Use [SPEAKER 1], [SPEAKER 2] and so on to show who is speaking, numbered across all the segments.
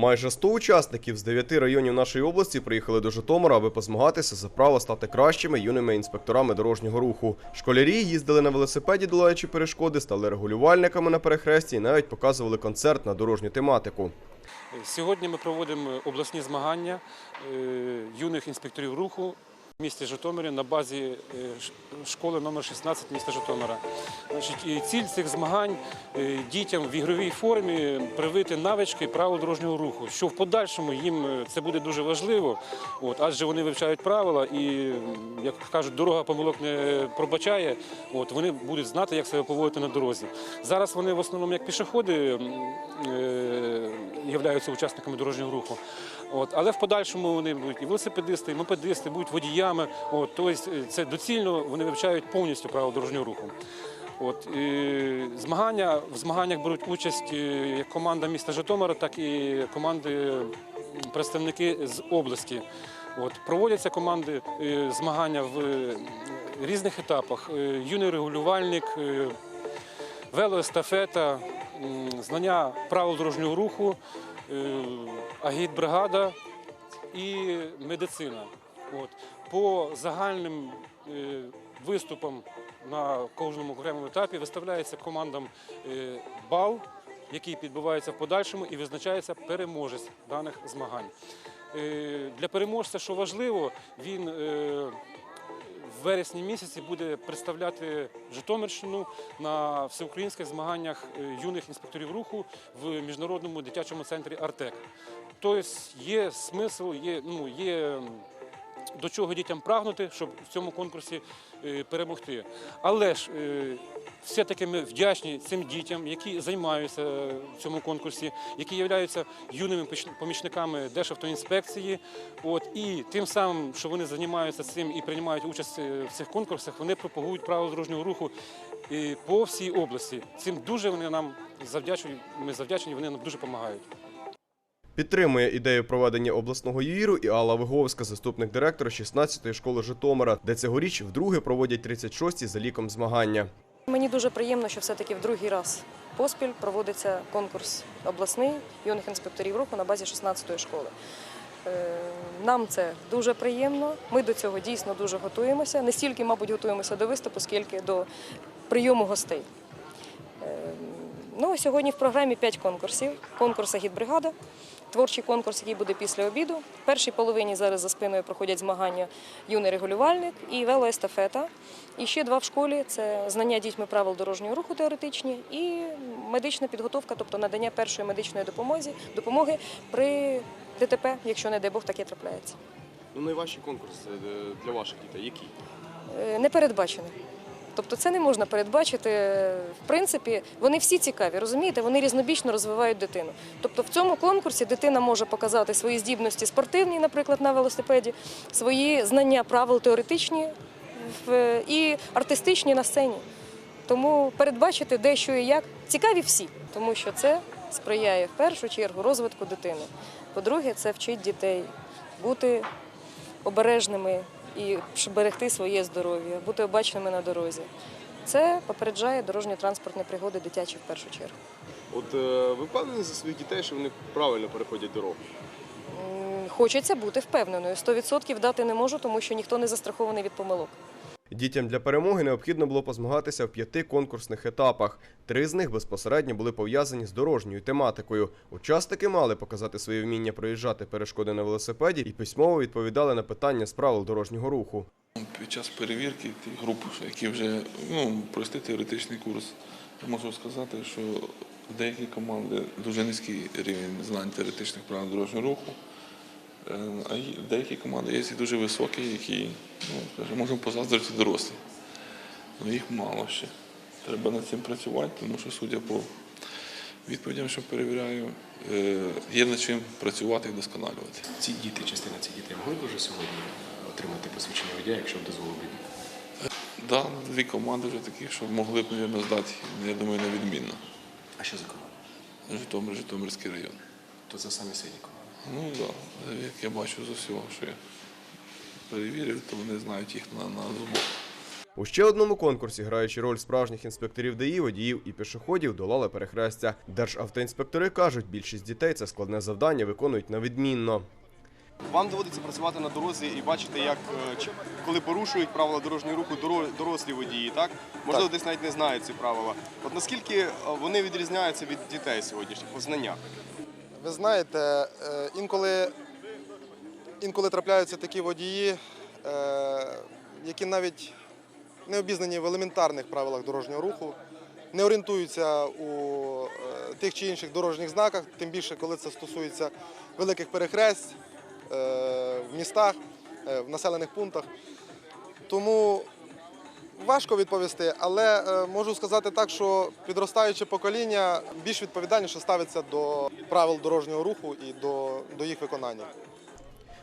[SPEAKER 1] Майже 100 учасників з 9 районів нашої області приїхали до Житомира, аби позмагатися за право стати кращими юними інспекторами дорожнього руху. Школярі їздили на велосипеді, долаючи перешкоди, стали регулювальниками на перехресті і навіть показували концерт на дорожню тематику.
[SPEAKER 2] Сьогодні ми проводимо обласні змагання е, юних інспекторів руху місті Житомирі на базі е, школи номер 16 міста Житомира. Ціль цих змагань е, дітям в ігровій формі привити навички правил дорожнього руху, що в подальшому їм е, це буде дуже важливо, адже вони вивчають правила і, як кажуть, дорога помилок не пробачає, вони будуть знати, як себе поводити на дорозі. Зараз вони в основному як пішоходи являються учасниками дорожнього руху. От, але в подальшому вони будуть і велосипедисти, і мопедисти, будуть водіями. От, тобто е, це доцільно вони вивчають повністю правила дорожнього руху. От, і змагання, в змаганнях беруть участь е, як команда міста Житомира, так і команди представники з області. От, проводяться команди е, змагання в різних етапах. Юний регулювальник, велоестафета, знання правил дорожнього руху, агітбригада і медицина. От. По загальним е, виступам на кожному окремому етапі виставляється командам е, бал, який підбивається в подальшому і визначається переможець даних змагань. Е, Для переможця, що важливо, він в вересні місяці буде представляти Житомирщину на всеукраїнських змаганнях юних інспекторів руху в міжнародному дитячому центрі Артек. Тобто є смисл, є, ну, є до чого дітям прагнути, щоб в цьому конкурсі е, перемогти. Але ж е, все-таки ми вдячні цим дітям, які займаються е, в цьому конкурсі, які являються юними помічниками Державтоінспекції. От, і тим самим, що вони займаються цим і приймають участь в цих конкурсах, вони пропагують правила дорожнього руху по всій області. Цим дуже вони нам завдячують. Ми завдячені, вони нам дуже допомагають.
[SPEAKER 1] Підтримує ідею проведення обласного юїру і Алла Виговська, заступник директора 16-ї школи Житомира, де цьогоріч вдруге проводять 36-ті за ліком змагання.
[SPEAKER 3] Мені дуже приємно, що все-таки в другий раз поспіль проводиться конкурс обласний юних інспекторів руху на базі 16-ї школи. Е, Нам це дуже приємно. Ми до цього дійсно дуже готуємося. Не стільки, мабуть, готуємося до виступу, скільки до прийому гостей. Е, Ну, сьогодні в програмі 5 конкурсів. Конкурс «Агітбригада», творчий конкурс, який буде після обіду. В першій половині зараз за спиною проходять змагання юний регулювальник і велоестафета. І ще два в школі це знання дітьми правил дорожнього руху теоретичні і медична підготовка, тобто надання першої медичної допомоги, допомоги при ДТП, якщо не дай Бог таке трапляється.
[SPEAKER 4] Ну, найважчий конкурс е, для ваших дітей який?
[SPEAKER 3] Е, Не передбачений. Тобто це не можна передбачити. В принципі, вони всі цікаві, розумієте? Вони різнобічно розвивають дитину. Тобто в цьому конкурсі дитина може показати свої здібності спортивні, наприклад, на велосипеді, свої знання правил теоретичні і артистичні на сцені. Тому передбачити де що і як цікаві всі, тому що це сприяє в першу чергу розвитку дитини. По-друге, це вчить дітей бути обережними і берегти своє здоров'я, бути обачними на дорозі. Це попереджає дорожньо-транспортні пригоди дитячі в першу чергу.
[SPEAKER 4] От е, ви впевнені за своїх дітей, що вони правильно переходять дорогу?
[SPEAKER 3] Хочеться бути впевненою. 100% дати не можу, тому що ніхто не застрахований від помилок.
[SPEAKER 1] Дітям для перемоги необхідно було позмагатися в п'яти конкурсних етапах. Три з них безпосередньо були пов'язані з дорожньою тематикою. Учасники мали показати своє вміння проїжджати перешкоди на велосипеді і письмово відповідали на питання з правил дорожнього руху.
[SPEAKER 5] Під час перевірки тих груп, які вже ну, пройшли теоретичний курс, можу сказати, що деякі команди дуже низький рівень знань теоретичних правил дорожнього руху, а деякі команди є дуже високі, які, ну, можемо позаздрити дорослі. Але їх мало ще. Треба над цим працювати, тому що, судя по відповідям, що перевіряю, е, є над чим працювати і вдосконалювати.
[SPEAKER 6] Ці діти, частина цих дітей могли б вже сьогодні отримати посвідчення водія, якщо б дозволив би?
[SPEAKER 5] Да, дві команди вже такі, що могли б, мабуть, здати, я думаю, невідмінно.
[SPEAKER 6] А що за команда?
[SPEAKER 5] Житомир, Житомирський район.
[SPEAKER 6] То це самі сильні команди.
[SPEAKER 5] Ну так, да. як я бачу з усього, що я перевірив, то вони знають їх на, на зубок.
[SPEAKER 1] У ще одному конкурсі, граючи роль справжніх інспекторів ДАІ, водіїв і пішоходів, долали перехрестя. Державтоінспектори кажуть, більшість дітей це складне завдання виконують на відмінно.
[SPEAKER 4] Вам доводиться працювати на дорозі і бачити, як е, коли порушують правила дорожнього руху дорослі водії, так? Можливо, десь навіть не знають ці правила. От наскільки е, вони відрізняються від дітей сьогоднішніх по знаннях?
[SPEAKER 7] Ви знаєте, е, інколи, інколи трапляються такі водії, е, які навіть не обізнані в елементарних правилах дорожнього руху, не орієнтуються у е, тих чи інших дорожніх знаках, тим більше, коли це стосується великих перехресть е, в містах, в населених пунктах. Тому важко відповісти, але е, можу сказати так, що підростаюче покоління більш відповідальніше ставиться до правил дорожнього руху і до, до їх виконання.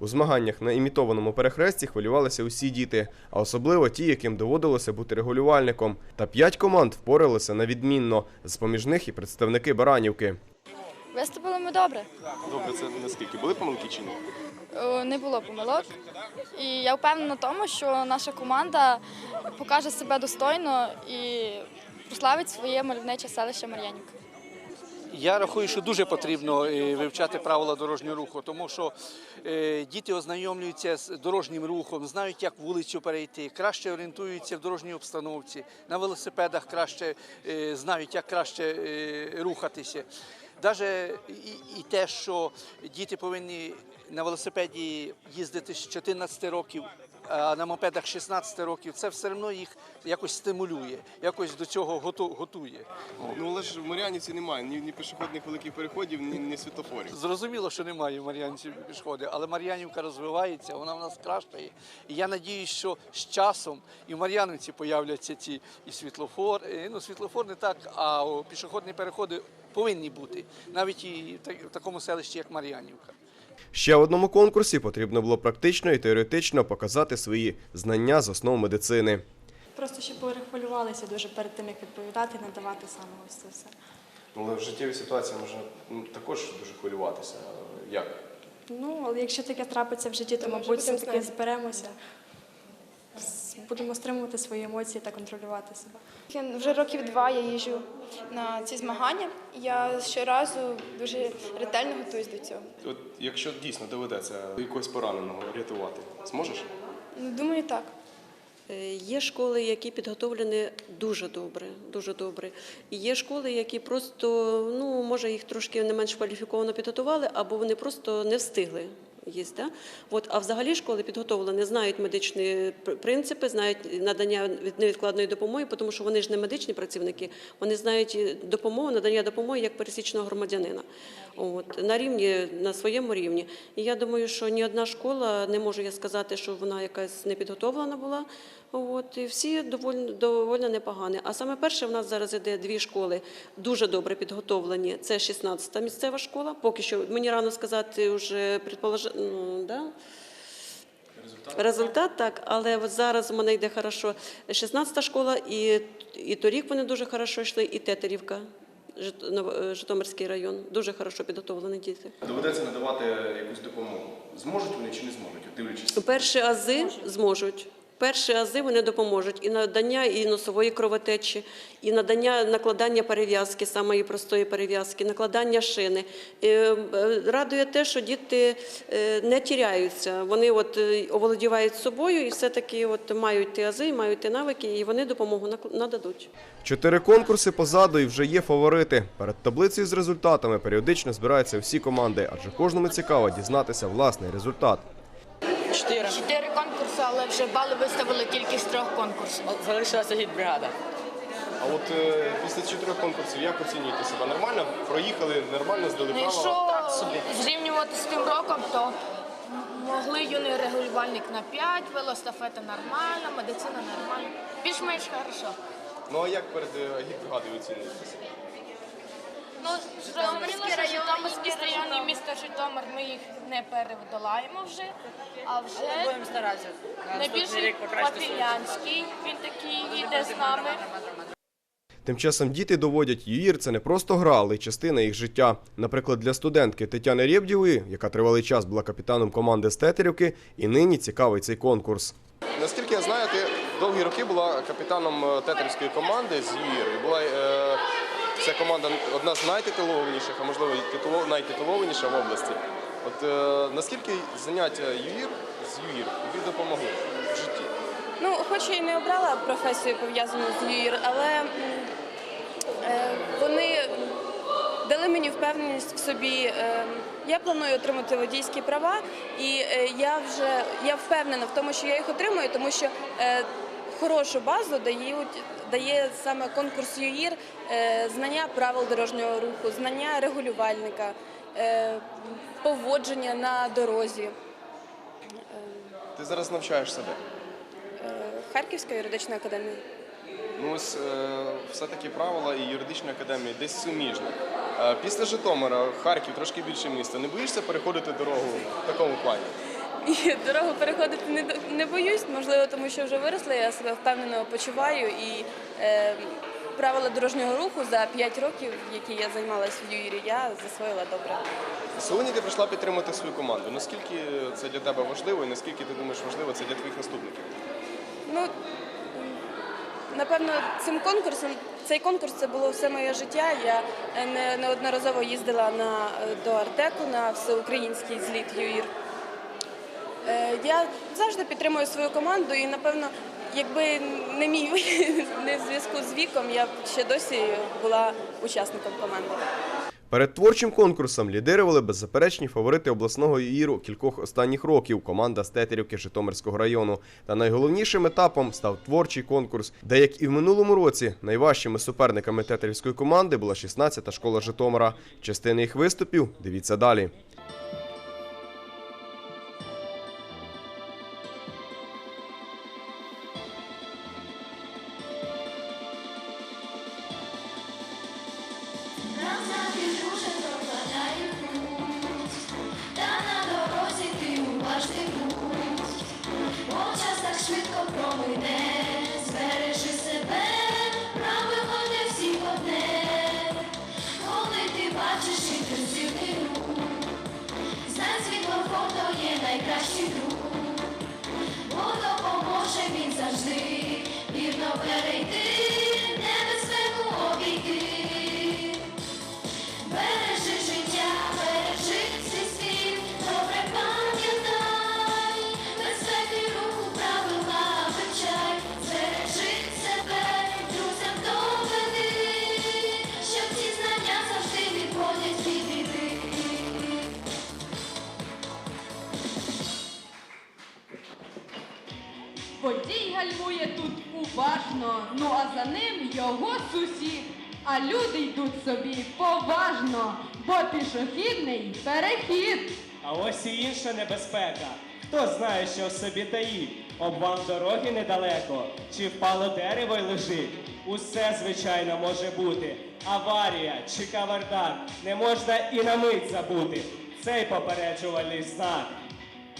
[SPEAKER 1] У змаганнях на імітованому перехресті хвилювалися усі діти, а особливо ті, яким доводилося бути регулювальником. Та п'ять команд впоралися на відмінно. З поміж них і представники Баранівки.
[SPEAKER 8] Виступили ми добре.
[SPEAKER 4] Добре, це наскільки? Були помилки чи ні?
[SPEAKER 8] Е, Не було помилок. І я впевнена в тому, що наша команда покаже себе достойно і прославить своє мальовниче селище Мар'янівка.
[SPEAKER 9] Я рахую, що дуже потрібно е, вивчати правила дорожнього руху, тому що е, діти ознайомлюються з дорожнім рухом, знають, як вулицю перейти, краще орієнтуються в дорожній обстановці, на велосипедах краще знають, як краще рухатися. Навіть і те, що діти повинні на велосипеді їздити з 14 років, а на мопедах 16 років, це все одно їх якось стимулює, якось до цього готує.
[SPEAKER 4] Ну але ж в Мар'янівці немає ні, ні пішохідних великих переходів, ні, ні світлофорів.
[SPEAKER 9] Зрозуміло, що немає в Мар'янці пішоходи, але Мар'янівка розвивається, вона в нас кращає. І я надіюсь, що з часом і в Мар'янівці появляться ці і світлофор. е, Ну, світлофор не так, а пішохідні переходи повинні бути, навіть і в такому селищі, як Мар'янівка.
[SPEAKER 1] Ще в одному конкурсі потрібно було практично і теоретично показати свої знання з основ медицини.
[SPEAKER 10] Просто ще перехвилювалися дуже перед тим, як відповідати, надавати саме ось це все.
[SPEAKER 4] Ну, Але в життєвій ситуації можна ну, також дуже хвилюватися. Як?
[SPEAKER 10] Ну, але якщо таке трапиться в житті, то, мабуть, все-таки зберемося. Будемо стримувати свої емоції та контролювати себе.
[SPEAKER 11] Вже років два я їжджу на ці змагання. Я щоразу дуже ретельно готуюсь до цього.
[SPEAKER 4] От якщо дійсно доведеться якогось пораненого рятувати, зможеш?
[SPEAKER 11] Ну, думаю, так.
[SPEAKER 12] Е, Є школи, які підготовлені дуже добре, дуже добре. І є школи, які просто, ну, може, їх трошки не менш кваліфіковано підготували, або вони просто не встигли. Є, да? От, а взагалі школи підготовлені, знають медичні принципи, знають надання від- невідкладної допомоги, тому що вони ж не медичні працівники, вони знають допомогу, надання допомоги як пересічного громадянина. От, на рівні, на своєму рівні. І я думаю, що ні одна школа, не можу я сказати, що вона якась не підготовлена була. От, і всі доволі, доволі непогані. А саме перше, в нас зараз іде дві школи дуже добре підготовлені. Це 16-та місцева школа. Поки що мені рано сказати вже. Ну, да? Результат так, але от зараз у мене йде хорошо 16-та школа, і, і торік вони дуже хорошо йшли, і Тетерівка, е, Житомирський район. Дуже хорошо підготовлені діти.
[SPEAKER 4] Доведеться надавати якусь допомогу. Зможуть вони чи не зможуть, дивлячись?
[SPEAKER 12] Перші ази зможуть. Перші ази вони допоможуть і надання і носової кровотечі, і надання накладання перев'язки, самої простої перев'язки, накладання шини. Е, е, Радує те, що діти е, не тіряються. Вони от оволодівають собою і все-таки от мають ті ази, мають ті навики, і вони допомогу нададуть.
[SPEAKER 1] Чотири конкурси позаду і вже є фаворити. Перед таблицею з результатами періодично збираються всі команди, адже кожному цікаво дізнатися власний результат.
[SPEAKER 13] Чотири.
[SPEAKER 11] Бали виставили тільки з трьох конкурсів.
[SPEAKER 13] Залишилася гід-бригада.
[SPEAKER 4] А от е, після чотирьох конкурсів як оцінюєте себе? Нормально? Проїхали, нормально здали
[SPEAKER 11] Ну, Якщо
[SPEAKER 4] право?
[SPEAKER 11] зрівнювати з тим роком, то могли юний регулювальник на 5, велостафета нормальна, медицина нормальна. Більш-менш хорошо.
[SPEAKER 4] Ну а як перед е, агітбригадою оцінюєтеся?
[SPEAKER 11] Ну, Житомирський район, Житомирський район і місто Житомир, ми їх не передолаємо вже. А вже
[SPEAKER 13] Будемо старатися.
[SPEAKER 11] Найбільший Папілянський, він такий йде з нами.
[SPEAKER 1] Тим часом діти доводять, юїр це не просто гра, але й частина їх життя. Наприклад, для студентки Тетяни Рєбдєвої, яка тривалий час була капітаном команди з Тетерівки, і нині цікавий цей конкурс.
[SPEAKER 4] Наскільки я знаю, ти довгі роки була капітаном е, тетерівської команди з ЮІР. І була е, ця команда одна з найтитулованіших, а можливо і титуло- найтитулованіша в області. От е, наскільки заняття ЮІР з ЮІР тобі допомогли в житті?
[SPEAKER 14] Ну, хоч я і не обрала професію пов'язану з ЮІР, але е, вони дали мені впевненість в собі. Е, Я планую отримати водійські права, і е, я вже я впевнена в тому, що я їх отримую, тому що е, хорошу базу дають, дає саме конкурс ЮІР, е, знання правил дорожнього руху, знання регулювальника, е, поводження на дорозі.
[SPEAKER 4] Ти зараз навчаєш себе.
[SPEAKER 14] Е, Харківська юридична академія.
[SPEAKER 4] Ну ось все-таки правила і юридичної академії десь суміжні. Після Житомира, Харків трошки більше місто. Не боїшся переходити дорогу в такому плані?
[SPEAKER 14] І дорогу переходити не, не боюсь, можливо, тому що вже виросла, я себе впевнено почуваю і е, правила дорожнього руху за 5 років, які я займалася в ЮІРі, я засвоїла добре.
[SPEAKER 4] Сьогодні ти прийшла підтримати свою команду. Наскільки це для тебе важливо і наскільки ти думаєш важливо це для твоїх наступників?
[SPEAKER 14] Ну, напевно, цим конкурсом, цей конкурс це було все моє життя. Я е, не- неодноразово їздила на, е, до Артеку на всеукраїнський зліт ЮІР. Е, Я завжди підтримую свою команду і, напевно, якби не мій не в зв'язку з віком, я б ще досі була учасником команди.
[SPEAKER 1] Перед творчим конкурсом лідирували беззаперечні фаворити обласного ІРу кількох останніх років команда з Тетерівки Житомирського району. Та найголовнішим етапом став творчий конкурс, де, як і в минулому році, найважчими суперниками тетерівської команди була 16-та школа Житомира. Частини їх виступів дивіться далі.
[SPEAKER 15] Найкращий друг, бо допоможе він завжди, вірно перейти,
[SPEAKER 16] ну а за ним його сусід. А люди йдуть собі поважно, бо пішохідний перехід.
[SPEAKER 17] А ось і інша небезпека. Хто знає, що в собі таїть? Об вам дороги недалеко, чи впало дерево й лежить? Усе, звичайно, може бути. Аварія чи кавардак не можна і на мить забути. Цей попереджувальний знак.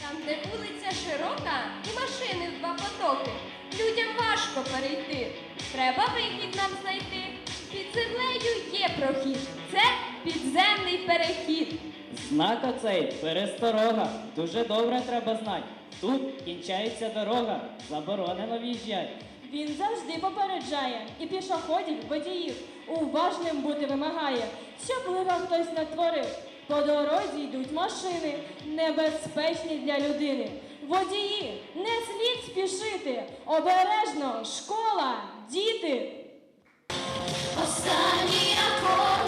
[SPEAKER 18] Там, де вулиця широка і машини в два потоки, людям важко перейти. Треба вихід нам знайти. Під землею є прохід. Це підземний перехід.
[SPEAKER 19] Знак оцей пересторога. Дуже добре треба знати. Тут кінчається дорога, заборонено в'їжджати.
[SPEAKER 18] Він завжди попереджає і пішоходів, водіїв уважним бути вимагає, щоб лиха хтось натворив. По дорозі йдуть машини, небезпечні для людини. Водії, не слід спішити. Обережно, школа, діти.
[SPEAKER 15] Останній акорди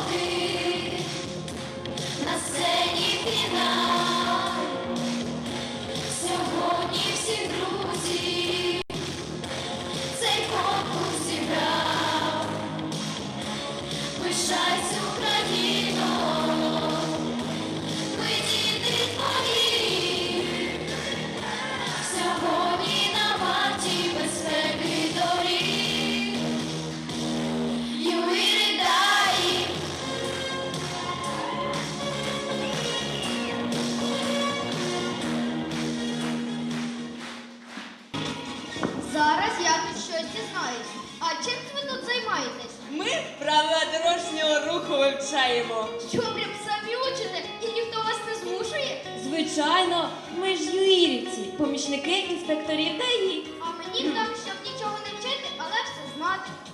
[SPEAKER 18] ДАІ.
[SPEAKER 20] А мені так, щоб нічого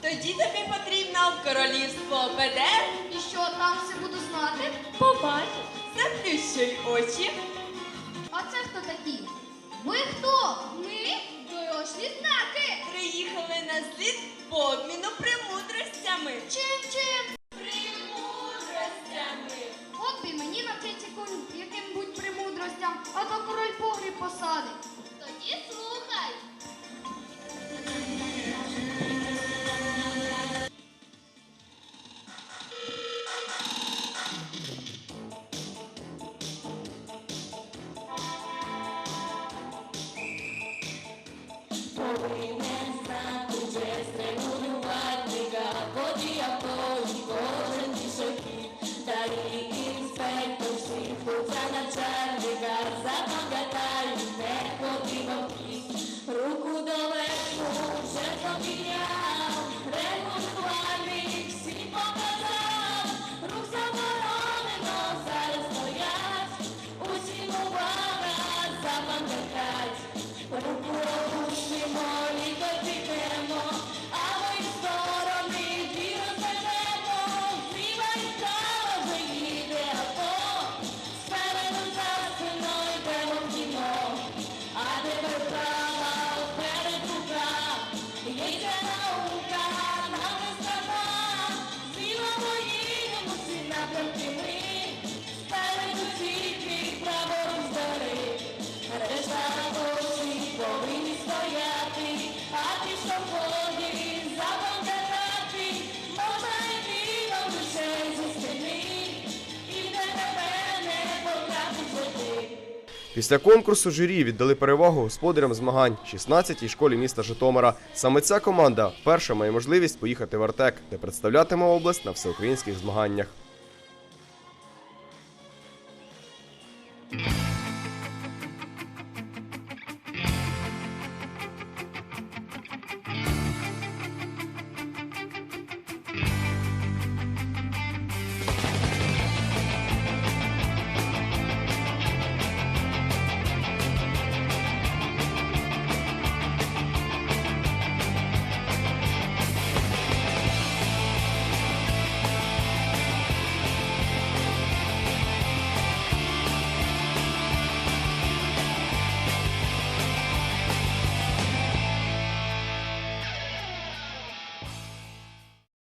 [SPEAKER 21] Тоді тобі потрібно в королівство ПДР.
[SPEAKER 15] І що там все буду знати?
[SPEAKER 21] Побачиш, заплющуй очі.
[SPEAKER 15] А це хто такі? Ми хто? Ми дорослі знаки.
[SPEAKER 21] Приїхали на зліт по обміну премудростями.
[SPEAKER 15] Чим чим?
[SPEAKER 21] Премудростями.
[SPEAKER 15] От би мені навчиться яким-будь премудростям, а то король погріб посадить. Тоді слухай.
[SPEAKER 1] Після конкурсу журі віддали перевагу господарям змагань 16-й школі міста Житомира. Саме ця команда перша має можливість поїхати в Артек, де представлятиме область на всеукраїнських змаганнях.